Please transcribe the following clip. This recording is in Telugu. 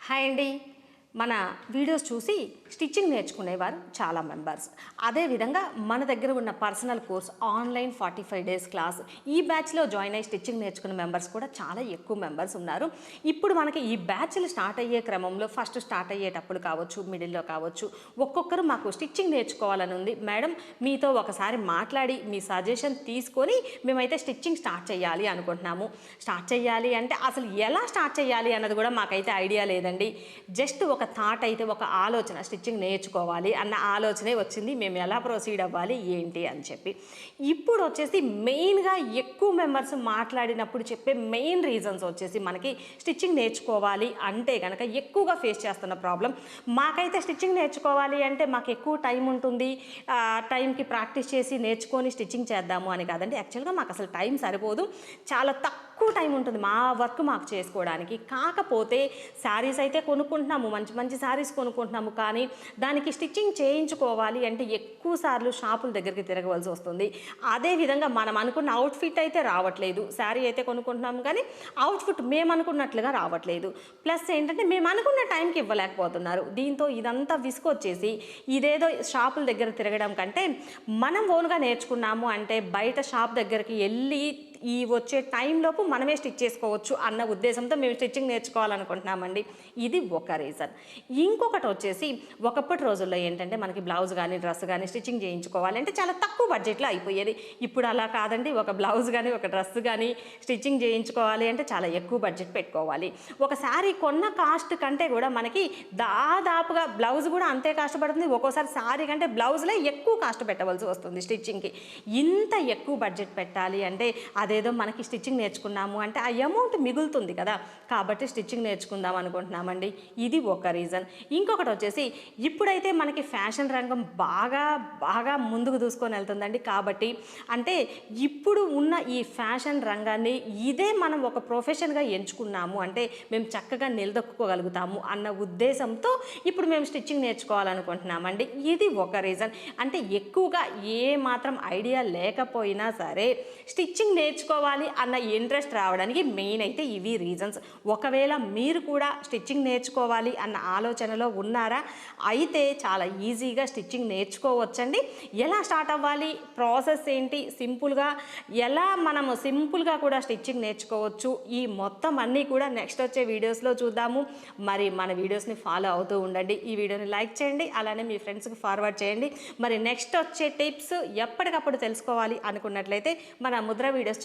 హాయ్ అండి. మన వీడియోస్ చూసి స్టిచ్చింగ్ నేర్చుకునేవారు చాలా మెంబర్స్. అదేవిధంగా మన దగ్గర ఉన్న personal course online forty five days class ఈ బ్యాచ్లో జాయిన్ అయ్యి స్టిచ్చింగ్ నేర్చుకున్న మెంబర్స్ కూడా చాలా ఎక్కువ మెంబర్స్ ఉన్నారు. ఇప్పుడు మనకి ఈ బ్యాచ్లు స్టార్ట్ అయ్యే క్రమంలో ఫస్ట్ స్టార్ట్ అయ్యేటప్పుడు కావచ్చు మిడిల్లో కావచ్చు ఒక్కొక్కరు మాకు స్టిచ్చింగ్ నేర్చుకోవాలని ఉంది. మేడం మీతో ఒకసారి మాట్లాడి మీ సజెషన్ తీసుకొని మేమైతే స్టిచ్చింగ్ స్టార్ట్ చేయాలి అనుకుంటున్నాము. స్టార్ట్ చేయాలి అంటే అసలు ఎలా స్టార్ట్ చేయాలి అన్నది కూడా మాకైతే ఐడియా లేదండి. జస్ట్ ఒక థాట్ అయితే ఒక ఆలోచన స్టిచ్చింగ్ నేర్చుకోవాలి అన్న ఆలోచనే వచ్చింది. మేము ఎలా ప్రొసీడ్ అవ్వాలి? ఏంటి? అని చెప్పి. ఇప్పుడు వచ్చేసి మెయిన్గా ఎక్కువ మెంబర్స్ మాట్లాడినప్పుడు చెప్పే మెయిన్ రీజన్స్ వచ్చేసి మనకి స్టిచ్చింగ్ నేర్చుకోవాలి అంటే కనుక ఎక్కువగా ఫేస్ చేస్తున్న ప్రాబ్లం. మాకైతే స్టిచ్చింగ్ నేర్చుకోవాలి అంటే మాకు ఎక్కువ టైం ఉంటుంది. టైంకి ప్రాక్టీస్ చేసి నేర్చుకొని స్టిచ్చింగ్ చేద్దాము అని కాదండి. యాక్చువల్గా మాకు అసలు టైం సరిపోదు. చాలా తక్కువ తక్కువ టైం ఉంటుంది మా వర్క్ మాకు చేసుకోవడానికి. కాకపోతే శారీస్ అయితే కొనుక్కుంటున్నాము మంచి మంచి శారీస్ కొనుక్కుంటున్నాము. కానీ దానికి స్టిచ్చింగ్ చేయించుకోవాలి అంటే ఎక్కువ సార్లు షాపుల దగ్గరికి తిరగవలసి వస్తుంది. అదేవిధంగా మనం అనుకున్న అవుట్ఫిట్ అయితే రావట్లేదు. శారీ అయితే కొనుక్కుంటున్నాము కానీ అవుట్ఫిట్ మేము అనుకున్నట్లుగా రావట్లేదు. ప్లస్ ఏంటంటే మేము అనుకున్న టైంకి ఇవ్వలేకపోతున్నారు. దీంతో ఇదంతా విసుకొచ్చేసి ఇదేదో షాపుల దగ్గర తిరగడం కంటే మనం ఓన్గా నేర్చుకున్నాము అంటే బయట షాప్ దగ్గరికి వెళ్ళి ఈ వచ్చే టైంలోపు మనమే స్టిచ్ చేసుకోవచ్చు అన్న ఉద్దేశంతో మేము స్టిచ్చింగ్ నేర్చుకోవాలనుకుంటున్నామండి. ఇది ఒక రీజన్ ఇంకొకటి వచ్చేసి ఒకప్పటి రోజుల్లో ఏంటంటే మనకి బ్లౌజ్ కానీ డ్రెస్ కానీ స్టిచ్చింగ్ చేయించుకోవాలంటే చాలా తక్కువ బడ్జెట్లో అయిపోయేది. ఇప్పుడు అలా కాదండి. ఒక బ్లౌజ్ కానీ ఒక డ్రెస్ కానీ స్టిచ్చింగ్ చేయించుకోవాలి అంటే చాలా ఎక్కువ బడ్జెట్ పెట్టుకోవాలి. ఒక శారీ కొన్న కాస్ట్ కంటే కూడా మనకి దాదాపుగా బ్లౌజ్ కూడా అంతే కాస్ట్ పడుతుంది. ఒక్కోసారి శారీ కంటే బ్లౌజ్లే ఎక్కువ కాస్ట్ పెట్టవలసి వస్తుంది స్టిచ్చింగ్కి ఇంత ఎక్కువ బడ్జెట్ పెట్టాలి అంటే అదేదో మనకి స్టిచ్చింగ్ నేర్చుకున్నాము అంటే ఆ అమౌంట్ మిగులుతుంది కదా. కాబట్టి స్టిచ్చింగ్ నేర్చుకుందాం అనుకుంటున్నామండి. ఇది ఒక రీజన్ ఇంకొకటి వచ్చేసి ఇప్పుడైతే మనకి ఫ్యాషన్ రంగం బాగా బాగా ముందుకు దూసుకొని వెళ్తుందండి. కాబట్టి అంటే ఇప్పుడు ఉన్న ఈ ఫ్యాషన్ రంగాన్ని ఇదే మనం ఒక ప్రొఫెషన్గా ఎంచుకున్నాము అంటే మేము చక్కగా నిలదొక్కుకోగలుగుతాము అన్న ఉద్దేశంతో ఇప్పుడు మేము స్టిచ్చింగ్ నేర్చుకోవాలనుకుంటున్నామండి. ఇది ఒక రీజన్ అంటే ఎక్కువగా ఏ మాత్రం ఐడియా లేకపోయినా సరే స్టిచ్చింగ్ నేర్చుకోవాలి అన్న ఇంట్రెస్ట్ రావడానికి మెయిన్ అయితే ఇవి రీజన్స్ ఒకవేళ మీరు కూడా స్టిచ్చింగ్ నేర్చుకోవాలి అన్న ఆలోచనలో ఉన్నారా అయితే చాలా ఈజీగా స్టిచ్చింగ్ నేర్చుకోవచ్చండి. ఎలా స్టార్ట్ అవ్వాలి ప్రాసెస్ ఏంటి సింపుల్గా ఎలా మనము సింపుల్గా కూడా స్టిచ్చింగ్ నేర్చుకోవచ్చు ఈ మొత్తం అన్నీ కూడా నెక్స్ట్ వచ్చే వీడియోస్లో చూద్దాము. మరి మన వీడియోస్ని ఫాలో అవుతూ ఉండండి. ఈ వీడియోని లైక్ చేయండి అలానే మీ ఫ్రెండ్స్కి ఫార్వర్డ్ చేయండి. మరి నెక్స్ట్ వచ్చే టిప్స్ ఎప్పటికప్పుడు తెలుసుకోవాలి అనుకున్నట్లయితే మన ముద్ర వీడియోస్